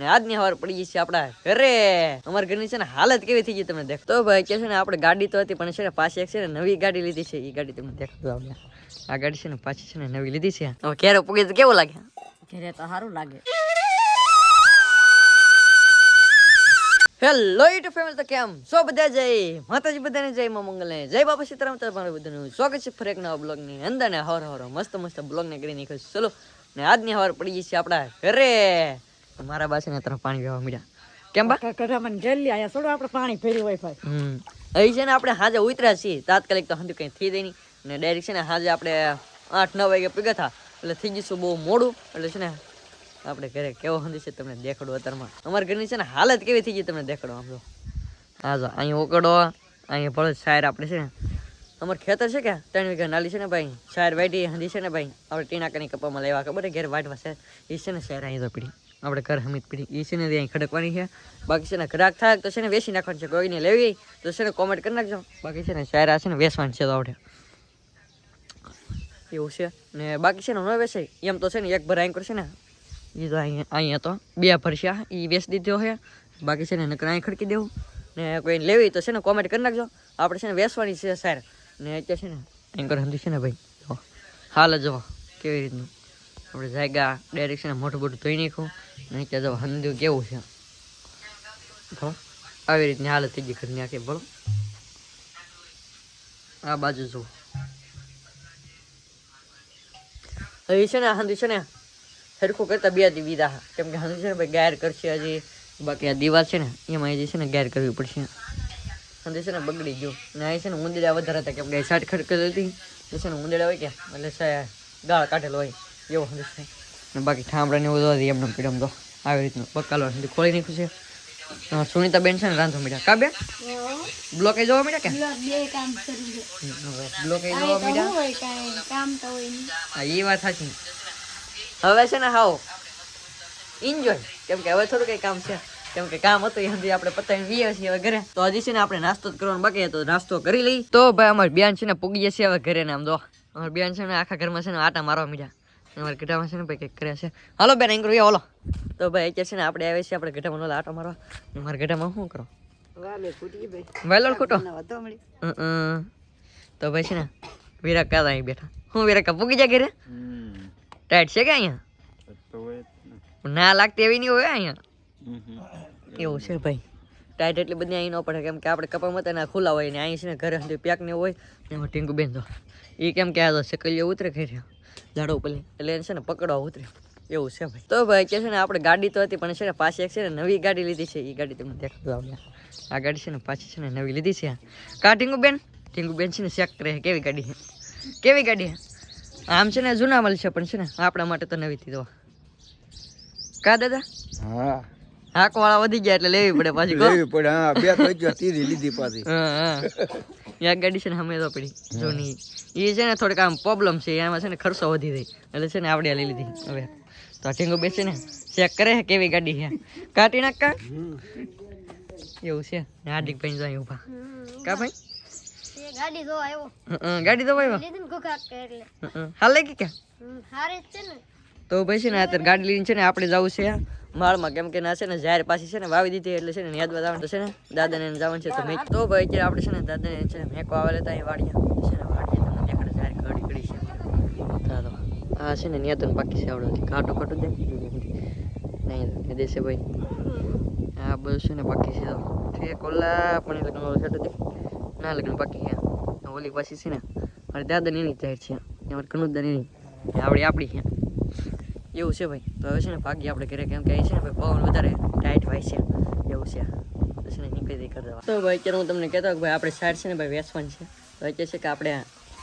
ને આજની હવાર પડી ગઈ છે આપણા ઘરે. અમારા ઘરની છે ને હાલત કેવી થઈ ગઈ તમે દેખ. તો ભાઈ કે છે ને આપણે ગાડી તો હતી પણ છે ને પાછી એક છે ને નવી ગાડી લીધી છે. એ ગાડી તમે દેખતો આપણે. આ ગાડી છે ને પાછી છે ને નવી લીધી છે. હવે ક્યારે પૂગી તો કેવું લાગે? ઘરે તો સારું લાગે. હેલો યુટ્યુબ ફેમિલી તો કેમ? સો બધા જય. માતાજી બધાને જય માં મંગલ. જય બાપા સીતારામ તમારું બધાનું સ્વાગત છે ફરી એક નવા બ્લોગની અંદર. ને હર હર મસ્ત મસ્ત બ્લોગ ને કરી છે. ચલો ને આજની હવાર પડી ગઈ છે આપણા ઘરે. મારા પાસે ને તરફ પાણી પીવા મળ્યા. કેમ બા? કઢામાં જલ્દી આયા. થોડું આપણે પાણી ફેરી હોય ભાઈ. હમ. અહીં છે ને આપણે હાજે ઉતર્યા છીએ. તાત્કાલિક તો હંધુ કંઈ થઈ નહીં. ને ડાયરેક્ટ છે ને હાજે આપણે આઠ નવ વાગે પીગા થા. એટલે થઈ જઈશું બહુ મોડું. એટલે છે ને આપણે ઘરે કેવો હંધુ છે તમને દેખાડું અત્યારમાં. અમારા ઘરની છે ને હાલત કેવી થઈ ગઈ તમને દેખાડો આમ જો. હા જો અહીં ઓકડો અહીં ભળો શાયર આપણે છે ને. અમાર ખેતર છે કે? ત્રણ વીઘા નાલી છે ને ભાઈ. શાયર વાટી હંધી છે ને ભાઈ. આપણે ટીણા ટીનાકાની કપામાં લેવા ખબર ઘેર વાટવા છે. એ છે ને શાયર અહીં તો પીડી. આપણે ઘર હમીદ પીડી એ છે ને ત્યાં ખડકવાની છે બાકી છે ને ગ્રાહક થાય તો છે ને વેચી નાખવાનું છે કોઈને લેવી તો છે ને કોમેન્ટ કરી નાખજો બાકી છે ને શાયરા છે ને વેચવાનું છે તો આપણે એવું છે ને બાકી છે ને ન વેચાય એમ તો છે ને એક ભર અહીં છે ને એ તો અહીંયા અહીંયા તો બે ભરસ્યા એ વેચી દીધો છે બાકી છે ને નકર અહીં ખડકી દેવું ને કોઈ લેવી તો છે ને કોમેન્ટ કરી નાખજો આપણે છે ને વેચવાની છે સાર ને અત્યારે છે ને એન્કર સમજી છે ને ભાઈ હાલ જ જો કેવી રીતનું આપણે જાગા ડાયરેક્ટ છે ને મોટું મોટું ધોઈ નાખ્યું. નહીં અત્યારે જો હંધ્યું કેવું છે. ભલો આવી રીતની હાલત થઈ ગઈ ઘરની આખી ભલો આ બાજુ જુઓ. હવે છે ને હંધી છે ને સરખું કરતા બે દી વિદા કેમ કે હંધી છે ને, ભાઈ ગાયર કરશે હજી. બાકી આ દિવાલ છે ને, એમાં હજી છે ને, ગાયર કરવી પડશે. હંધી છે ને, બગડી ગયું. ને અહીં છે ને ઉંદરડા વધારે હતા. કેમ કે સાઠ ખડકત હતી. છે ને ઉંદરડા હોય કે, એટલે ગાળ કાઢેલો હોય. એવો હંધી છે ને બાકી ઠામડા ને એવું તો એમને પીડમ તો આવી રીતનું બકાલો હંધી ખોલી નાખ્યું છે અ, સુનીતા બેન છે ને રાંધો મીઠા કા બેન બ્લોકે જોવા મીઠા કે બે કામ કર્યું છે બ્લોકે જોવા મીઠા હોય કાંઈ કામ તો હોય નહીં હા એ વાત સાચી હવે છે ને હાવ એન્જોય કેમ કે હવે થોડું કઈ કામ છે કેમ કે કામ હતું એ હજી આપણે પતાવીને વીએ છીએ હવે ઘરે તો હજી છે ને આપણે નાસ્તો જ કરવાનો બાકી હતો નાસ્તો કરી લઈ તો ભાઈ અમારી બેન છે ને પૂગી જશે હવે ઘરે ને આમ દો અમારી બેન છે ને આખા ઘરમાં છે ને આટા મારવા મીઠા અમારા ગઢામાં છે ને ભાઈ કંઈક કર્યા છે. હાલો બેન અહીં કરો હાલો. તો ભાઈ અત્યારે છે ને આપણે આવે છે આપણે ગઢામાં ઓલા આટા મારવા. ને મારા ગઢામાં શું કરો? વેલોડ ફૂટી ખોટો વધો મળી. તો ભાઈ છે ને વિરાક કાદા અહીં બેઠા. હું વિરાક પૂગી જાય ઘરે? ટાઈટ છે કે અહીંયા? ના. લાગતી એવી નહીં હોય અહીંયા. એવું છે ભાઈ. ટાઈટ એટલી બધી અહીં ન પડે કેમ કે આપણે કપામાં તો ના ખુલ્લા હોય ને અહીં છે ને ઘરે સુધી પેક ને હોય ને એમાં ટીંકુ બેન તો. એ કેમ કે આ તો શકલીઓ ઉતરે ખરી ઝાડો ઉપર એટલે એને છે ને પકડવા ઉતર્યો. એવું છે ભાઈ. તો ભાઈ કે છે ને આપણે ગાડી તો હતી, પણ છે ને પાછી એક છે ને નવી ગાડી લીધી છે. એ ગાડી તમને દેખાતું આવ્યા આ ગાડી છે ને પાછી છે ને નવી લીધી છે. કા ટીંગુબેન? બેન ટીંકુ બેન છે ને ચેક કરે કેવી ગાડી છે? કેવી ગાડી છે? આમ છે ને જૂના મળશે પણ છે ને આપણા માટે તો નવી હતી તો. કા દાદા? હા. હાક વાળા વધી ગયા એટલે લેવી પડે પાછી લેવી પડે હા બે ત્રણ તીરી લીધી પાછી. હા હા. ગાડી છે ને અમે તો પડી જૂની. એ છે ને થોડીક આમ પ્રોબ્લેમ છે એમાં છે ને ખર્ચો વધી જાય. એટલે છે ને આપણે લઈ લીધી હવે. તો આ ઠીંગો બેસે ને ચેક કરે કેવી ગાડી છે. કાઢી નાખા એવું છે. ને હાર્દિક ભાઈ જાય ઊભા કા ભાઈ? ગાડી જોવા આવ્યો. ગાડી તો ભાઈ લીધી ને કે એટલે. હાલ કે હારે છે ને. તો ભાઈ છે ને અત્યારે ગાડી લઈને છે ને આપણે જવું છે. માળમાં કેમ કે ના છે ને, જાહેર પાછી છે ને વાવી દીધી એટલે છે ને યાદ બતાવવાનું છે ને, દાદાને એને જવાનું છે તો મેં તો ભાઈ અત્યારે આપણે છે ને, દાદાને છે ને મેકો આવેલા હતા, અહીં વાડીયા છે ને વાડીએ તમને દેખાડે જાહેર ઘડી ઘડી છે. ચાલો. આ છે ને નિયતન પાકી છે આવડે ઘાટો ઘાટો દે નહીં દેશે ભાઈ. આ બધું છે ને બાકી છે. તો ઠીક ઓલા પણ લગ્ન વાળો છેટો ના, લગ્ન પાકી છે. ઓલી પાછી છે ને, મારી દાદાની એની જાહેર છે. અમારે કનુદાની એની આવડી આપણી છે. એવું છે ભાઈ તો હવે છે ને ભાગી આપણે ઘરે કેમ કે અહીં છે ને ભાઈ પવન વધારે ટાઈટ હોય છે એવું છે પછી નીકળી કરી દેવા તો ભાઈ અત્યારે હું તમને કહેતો કે ભાઈ આપણે સાઈડ છે ને ભાઈ વેસવાન છે તો અત્યારે છે કે આપણે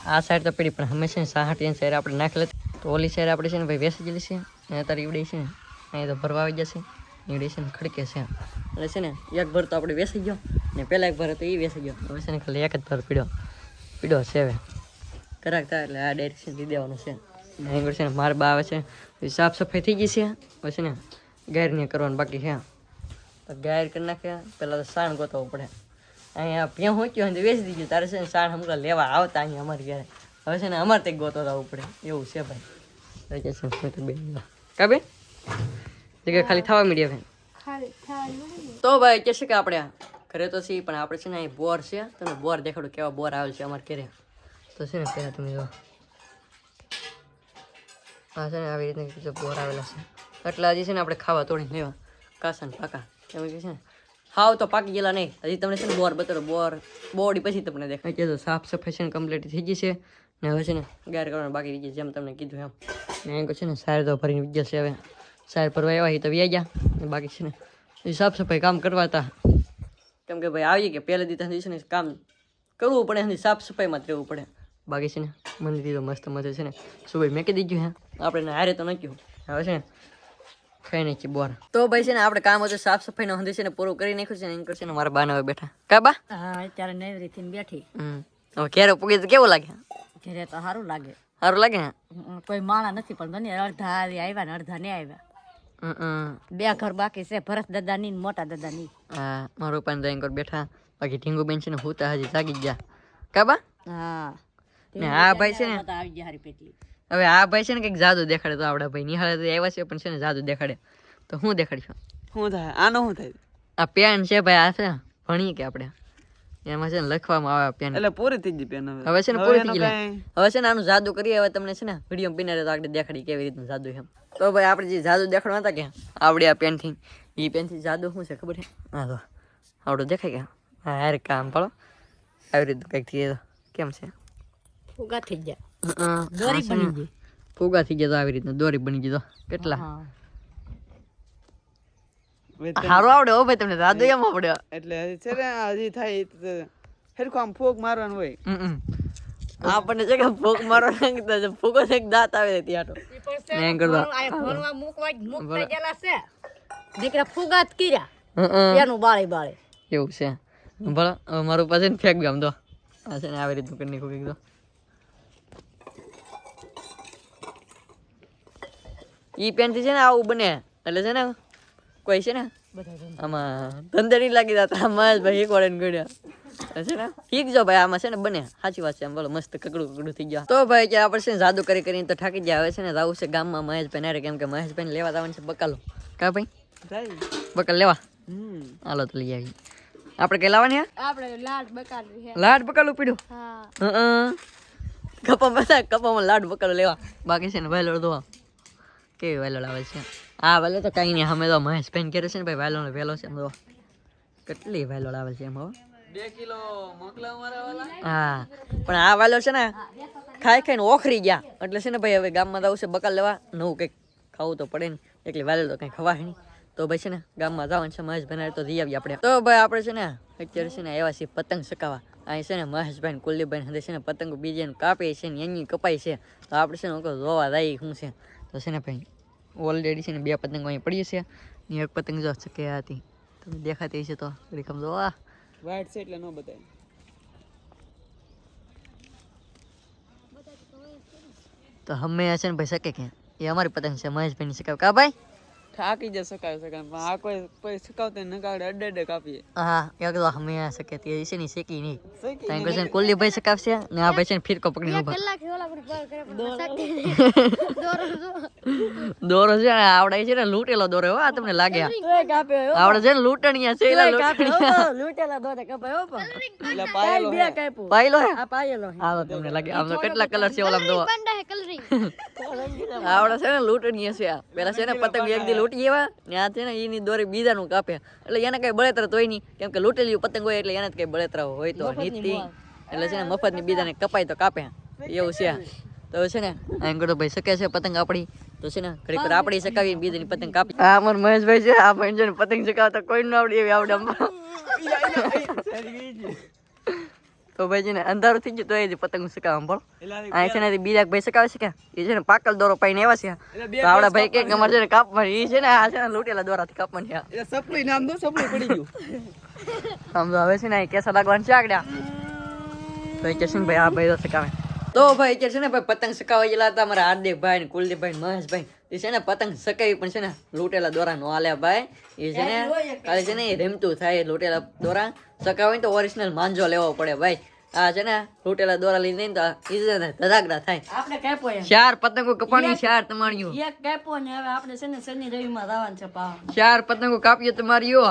આ સાઈડ તો પડી પણ હંમેશા સાહાટી સાઈડ આપણે નાખી લેતી તો ઓલી સાઈડ આપણે છે ને ભાઈ વેસી ગયેલી છે અને અત્યારે ઈવડી છે ને અહીં તો ભરવા આવી જશે ઈવડી છે ને ખડકે છે એટલે છે ને એક ભર તો આપણે વેસી ગયો ને પહેલાં એક ભર હતો એ વેસી ગયો હવે છે ને ખાલી એક જ ભર પીડ્યો પીડ્યો છે હવે કરાક થાય એટલે આ ડાયરેક્શન દઈ દેવાનું છે આગળ છે ને માર બા આવે છે. પછી સાફ સફાઈ થઈ ગઈ છે. પછી ને ગાયર નહીં કરવાનું બાકી છે. તો ગાયર કરી નાખ્યા પહેલાં તો સાણ ગોતવો પડે. અહીંયા પ્યાં હોચ્યો હોય તો વેચી દીધું. તારે છે ને સાણ હમણાં લેવા આવતા અહીંયા અમારી ઘરે. હવે છે ને અમારે તે ગોતો આવવું પડે. એવું છે ભાઈ. તો કે છે ને બેન કા બેન? જગ્યા ખાલી થવા મીડિયા બેન તો ભાઈ કે છે કે આપણે ઘરે તો છીએ પણ આપણે છે ને અહીં બોર છે. તમે બોર દેખાડો કેવા બોર આવે છે અમારે ઘરે. તો છે ને પહેલાં તમે જો. હા, છે ને, આવી રીતે જો બોર આવેલા છે. એટલે હજી છે ને આપણે ખાવા તોડીને લેવા. કાસા પાકા, એમ કે છે ને. હાવ તો પાકી ગયેલા નહીં. હજી તમને છે ને બોર બતાડો, બોર, બોડી પછી તમને દેખાય. તો સાફ સફાઈ છે ને કમ્પ્લીટ થઈ ગઈ છે. ને હવે છે ને ગાર કરવાનું બાકી રહી ગઈ જેમ તમને કીધું એમ. ને એમ છે ને, સાર તો ભરીને વિજ્ઞા છે હવે. સાર ભરવા આવ્યા તો વ્યા ગયા. બાકી છે ને સાફ સફાઈ કામ કરવા હતા. કેમ કે ભાઈ આવીએ કે પહેલે દિવસ છે ને કામ કરવું પડે એની સાફ સફાઈમાં જ રહેવું પડે. બાકી છે ને મંદિર તો મસ્ત મજા છે ને. સુભાઈ મેં કહી દીધું હે? આપણે હારે તો નાખ્યું. હવે છે ને ખાઈ નાખી બોર. તો ભાઈ છે ને આપણે કામ હતું સાફ સફાઈનો હંધી છે ને પૂરું કરી નાખ્યું છે ને એમ છે ને મારા બાને હવે બેઠા. કા બા? હા અત્યારે નવરી થઈને બેઠી. હવે ક્યારે પૂગી તો કેવું લાગે? ઘરે તો સારું લાગે. સારું લાગે ને? કોઈ માણા નથી પણ બને અડધા આવી આવ્યા ને અડધા નહીં આવ્યા. બે ઘર બાકી છે ભરત દાદાની ની મોટા દાદાની. હા મારું પણ બેઠા. બાકી ઢીંગુ બેન છે ને હું તો હજી જાગી ગયા. કાબા હા. ને આ ભાઈ છે ને આવી ગયા હારી પેટલી. હવે આ ભાઈ છે ને કંઈક જાદુ દેખાડે તો આપણા ભાઈ. નિહાળે તો આવ્યા છે પણ છે ને જાદુ દેખાડે. તો હું દેખાડીશ? શું થાય? આનો શું થાય? આ પેન છે ભાઈ આ છે ભણીએ કે આપણે? એમાં છે ને લખવામાં આવે પેન. એટલે પૂરી થઈ ગઈ પેન હવે. છે ને પૂરી થઈ ગઈ હવે છે ને આનું જાદુ કરીએ હવે તમને છે ને વીડિયો પીનારે તો આગળ દેખાડી કેવી રીતનું જાદુ એમ. તો ભાઈ આપણે જે જાદુ દેખાડવા હતા કે આવડે આ પેનથી. એ પેનથી જાદુ શું છે ખબર છે? હા તો આવડું દેખાય કે હા યાર કામ પડો. આવી રીતનું કંઈક થઈ કેમ છે? ઉગા થઈ ગયા. દોરી બની ગઈ. ફુગા થઈ ગયા તો આવી રીતના દોરી બની ગઈ તો. કેટલા? હા. સારું આવડે હો ભાઈ તમને દાદુ એમ આવડે. એટલે છે ને હજી થાય હેરખું આમ ફોગ મારવાનું હોય. આપણને છે કે ફોગ મારો નાખતા છે ફોગો છે દાંત આવે છે ત્યાં તો. નહીં કરતા મૂકવા મૂકતા ગયેલા છે. દીકરા ફુગાત કર્યા. એનું બાળે બાળે. એવું છે. ભલે મારું પાસે ને ફેંક ગામ તો. આ છે ને આવી રીતનું કરી નાખું કંઈક ઈ પેનથી છે ને આવું બને. એટલે છે ને કોઈ છે ને આમાં ધંધે નહીં લાગી જતા. મહેશભાઈ એક વાળે ગળ્યા છે ને જો ભાઈ આમાં છે ને બને. સાચી વાત છે આમ બોલો મસ્ત કકડું કકડું થઈ ગયા. તો ભાઈ કે આપણે છે ને જાદુ કરી કરીને તો થાકી ગયા. આવે છે ને જવું છે ગામમાં મહેશભાઈ. નારે કેમ કે મહેશભાઈને લેવા જવાનું છે બકાલો. કા ભાઈ? બકાલ લેવા? હમ. હાલો તો લઈ આવી આપણે કઈ લાવવાની આપણે લાડ બકાલું છે. લાડ બકાલું પીડ્યું હા. હં કપા બધા કપામાં લાડ બકાલો લેવા. બાકી છે ને ભાઈ દોવા. કેવી વેલો આવે છે આ વેલો તો કઈ નહીં અમે તો મહેશ પેન કરે છે ને ભાઈ વેલો વેલો છે એમ તો કેટલી વેલો આવે છે એમ હવે બે કિલો હા પણ આ વાલો છે ને ખાઈ ખાઈને ઓખરી ગયા એટલે છે ને ભાઈ હવે ગામમાં જવું છે બકાલ લેવા નવું કંઈક ખાવું તો પડે ને એટલે વાલો તો કંઈ ખવાય નહીં તો ભાઈ છે ને ગામમાં જવાનું છે મહેશભાઈ તો જઈ આવીએ આપણે તો ભાઈ આપણે છે ને અત્યારે છે ને એવા છે પતંગ ચકાવવા અહીં છે ને મહેશભાઈ ને કુલદીપભાઈ સાથે છે ને પતંગ બીજાને કાપીએ છે ને એની કપાય છે તો આપણે છે ને જોવા જાય શું છે તો છે ને ભાઈ ઓલરેડી છે ને બે પતંગો અહીં પડી છે ને એક પતંગ જો કે હતી. તમે દેખાતી છે તો ઘડીક જો આ વાઈટ છે એટલે ન બતાય. તો અમે છે ને ભાઈ શકે કે એ અમારી પતંગ છે મહેશભાઈ ની શકાવ કા ભાઈ? થાકી જાય સકાળ સકાળ પણ આ કોઈ કોઈ સકાવતા ન કાડે અડે અડે કાપીએ. હા એકલો અમે શકે તે છે ની શેકી ની તાઈ કહે છે કોલી ભાઈ શકાવશે ને આ ભાઈ છે ફિરકો પકડીને ઊભા. કલાક ઓલા પર પર કરે પણ દોરો. દોરો છે ને આવડે છે ને લૂટેલો દોરો હો આ તમને લાગે આ. આવડે છે ને લૂંટણીયા છે એલા લૂંટણીયા. લૂંટેલા દોરે કપાય પણ. એટલે પાયલો બે કાપ્યો પાયલો હે. આ પાયેલો હે. તમને લાગે આમ તો કેટલા કલર છે ઓલા દો આવડે છે ને લૂંટણીયા છે આ. પેલા છે ને પતંગ એક દી લૂંટી એવા? ને આ છે ને એની દોરી બીજાનું કાપે. એટલે એને કઈ બળતરા તોય નહીં. કેમ કે લૂંટેલી પતંગ હોય એટલે એને જ કઈ બળેતરા હોય તો નીતિ. એટલે છે ને મફતની બીજાને કપાય તો કાપે. એવું છે. તો છે ને એમ કરો ભાઈ શકે છે પતંગ આપણી? તો છે ને ઘડીક વાર આપણી સકાવી બીજાની પતંગ કાપી. હા અમર મહેશભાઈ છે આ ભાઈ પતંગ ચકાવતા કોઈ ન આવડી એવી આવડે. તો ભાઈ છે ને અંધારું થઈ ગયું તો એ જ પતંગ સકાવવા બોલો. એટલે છે ને બીજા ભાઈ સકાવે છે કે? એ છે ને પાકલ દોરો પાઈને એવા છે. તો આવડા ભાઈ કે અમારે છે ને કાપવાની એ છે ને આ છે ને લૂંટેલા દોરાથી કાપવાની આ. સપલી નામ દો સપલી પડી ગયું. આમ તો હવે છે ને કેસા લાગવાનું છે આગળ. તો છે ભાઈ આ ભાઈ તો સકાવે તો ભાઈ કે છે ને ભાઈ પતંગ સકાવા ગયેલા હતા અમારા હાર્દિકભાઈ ને કુલદીપભાઈ મહેશ મહેશભાઈ. એ છે ને પતંગ સકાવી પણ છે ને લૂંટેલા દોરા નો હાલ્યા ભાઈ. એ છે ને કાલે છે ને એ રેમતું થાય લૂંટેલા દોરા. સકાવે તો ઓરિજિનલ માંજો લેવો પડે ભાઈ. આ છે ને લૂંટેલા દોરા લઈને તો ઈજે ને ધડાકડા થાય. આપણે કેપો ચાર પતંગો કપાણી ચાર તમારીઓ. એક કેપો ને હવે આપણે છે ને શનિ રવિ માં જવાનું છે પાવા ચાર પતંગો કાપીએ તમારીઓ.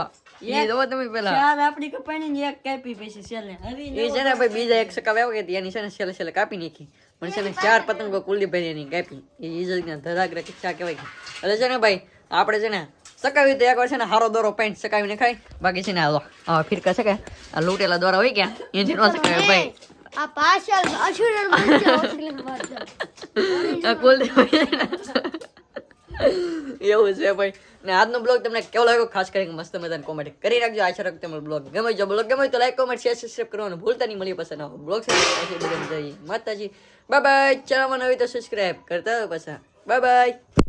ચાર આપણી કપાણી ને એક કાપી પછી છેલ્લે હવે એ છે ને બીજા એક સકા આવ્યો કે એની છે ને છેલ્લે છેલ્લે કાપી નાખી. પણ છે ચાર પતંગો કુલદીપભાઈ એની કાપી. એ ઈજત ધરાગ્ર કિસ્સા કહેવાય. એટલે છે ને ભાઈ આપણે છે ને સકાવી તો એક વાર છે ને હારો દોરો પેન્ટ સકાવીને ખાય બાકી છે ને હાલો આ ફિરકા છે કે આ લૂટેલા દોરા હોય ક્યાં એ ન સકાવે ભાઈ. આ પાછળ આ કુલદીપભાઈ છે ને. એવું છે ભાઈ. ને આજનો બ્લોગ તમને કેવો લાગ્યો? ખાસ કરીને મસ્ત મજાની કોમેન્ટ કરી રાખજો. આશા રાખો તમને બ્લોગ ગમે જો બ્લોગ ગમે તો લાઈક કોમેન્ટ શેર સબસ્ક્રાઈબ કરવાનું ભૂલતા નહીં. મળીએ પસંદ આવો બ્લોગ સાથે. બાય બાય ચેનલમાં નવી તો સબસ્ક્રાઈબ કરતા પાછા. Bye bye